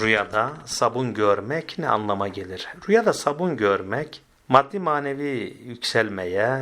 Rüyada sabun görmek ne anlama gelir? Rüyada sabun görmek maddi manevi yükselmeye,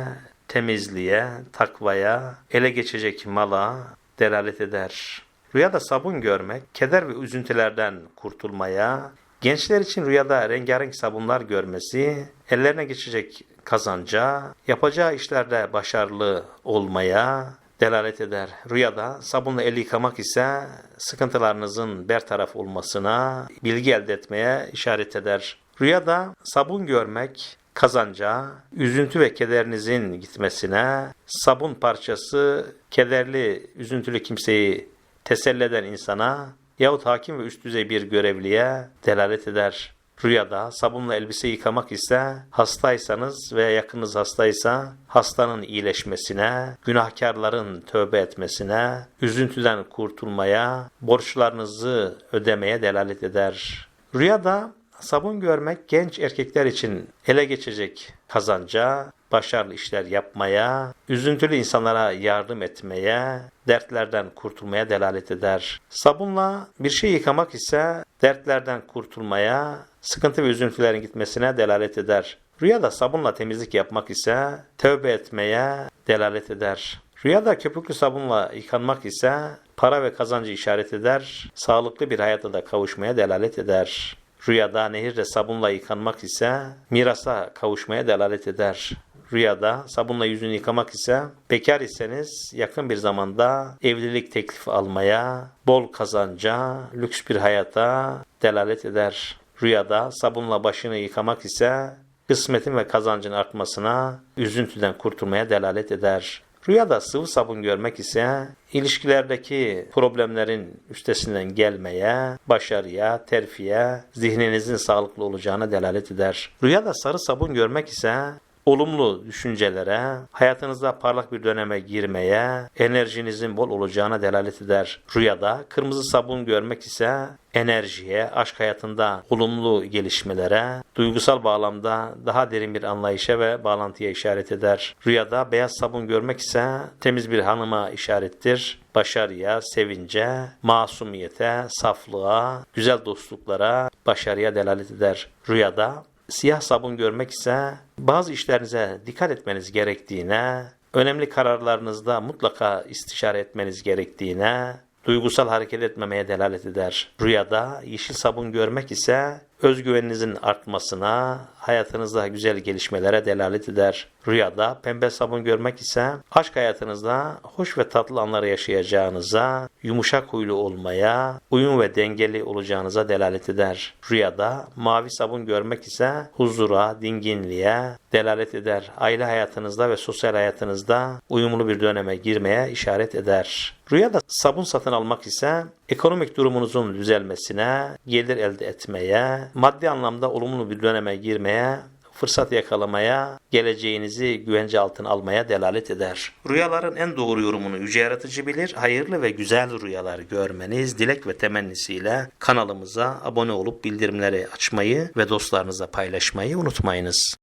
temizliğe, takvaya, ele geçecek mala delalet eder. Rüyada sabun görmek, keder ve üzüntülerden kurtulmaya, gençler için rüyada rengarenk sabunlar görmesi, ellerine geçecek kazanca, yapacağı işlerde başarılı olmaya, delalet eder. Rüyada sabunla el yıkamak ise sıkıntılarınızın bertaraf olmasına, bilgi elde etmeye işaret eder. Rüyada sabun görmek kazanca, üzüntü ve kederinizin gitmesine, sabun parçası kederli, üzüntülü kimseyi teselli eden insana yahut hakim ve üst düzey bir görevliye delalet eder. Rüyada sabunla elbise yıkamak ise hastaysanız veya yakınınız hastaysa hastanın iyileşmesine, günahkarların tövbe etmesine, üzüntüden kurtulmaya, borçlarınızı ödemeye delalet eder. Rüyada sabun görmek genç erkekler için ele geçecek kazanca, başarılı işler yapmaya, üzüntülü insanlara yardım etmeye, dertlerden kurtulmaya delalet eder. Sabunla bir şey yıkamak ise dertlerden kurtulmaya, sıkıntı ve üzüntülerin gitmesine delalet eder. Rüyada sabunla temizlik yapmak ise tövbe etmeye delalet eder. Rüyada köpüklü sabunla yıkanmak ise para ve kazancı işaret eder, sağlıklı bir hayata da kavuşmaya delalet eder. Rüyada nehirde sabunla yıkanmak ise mirasa kavuşmaya delalet eder. Rüyada sabunla yüzünü yıkamak ise bekar iseniz yakın bir zamanda evlilik teklifi almaya, bol kazanca, lüks bir hayata delalet eder. Rüyada sabunla başını yıkamak ise kısmetin ve kazancın artmasına, üzüntüden kurtulmaya delalet eder. Rüyada sıvı sabun görmek ise ilişkilerdeki problemlerin üstesinden gelmeye, başarıya, terfiye, zihninizin sağlıklı olacağına delalet eder. Rüyada sarı sabun görmek ise olumlu düşüncelere, hayatınızda parlak bir döneme girmeye, enerjinizin bol olacağına delalet eder. Rüyada kırmızı sabun görmek ise enerjiye, aşk hayatında olumlu gelişmelere, duygusal bağlamda daha derin bir anlayışa ve bağlantıya işaret eder. Rüyada beyaz sabun görmek ise temiz bir hanıma işarettir. Başarıya, sevince, masumiyete, saflığa, güzel dostluklara, başarıya delalet eder. Rüyada Siyah sabun görmek ise bazı işlerinize dikkat etmeniz gerektiğine, önemli kararlarınızda mutlaka istişare etmeniz gerektiğine, duygusal hareket etmemeye delalet eder. Rüyada yeşil sabun görmek ise özgüveninizin artmasına, hayatınızda güzel gelişmelere delalet eder. Rüyada pembe sabun görmek ise aşk hayatınızda hoş ve tatlı anlar yaşayacağınıza, yumuşak huylu olmaya, uyum ve dengeli olacağınıza delalet eder. Rüyada mavi sabun görmek ise huzura, dinginliğe delalet eder. Aile hayatınızda ve sosyal hayatınızda uyumlu bir döneme girmeye işaret eder. Rüyada sabun satın almak ise ekonomik durumunuzun düzelmesine, gelir elde etmeye, maddi anlamda olumlu bir döneme girmeye, fırsat yakalamaya, geleceğinizi güvence altına almaya delalet eder. Rüyaların en doğru yorumunu Yüce Yaratıcı bilir. Hayırlı ve güzel rüyalar görmeniz dilek ve temennisiyle kanalımıza abone olup bildirimleri açmayı ve dostlarınızla paylaşmayı unutmayınız.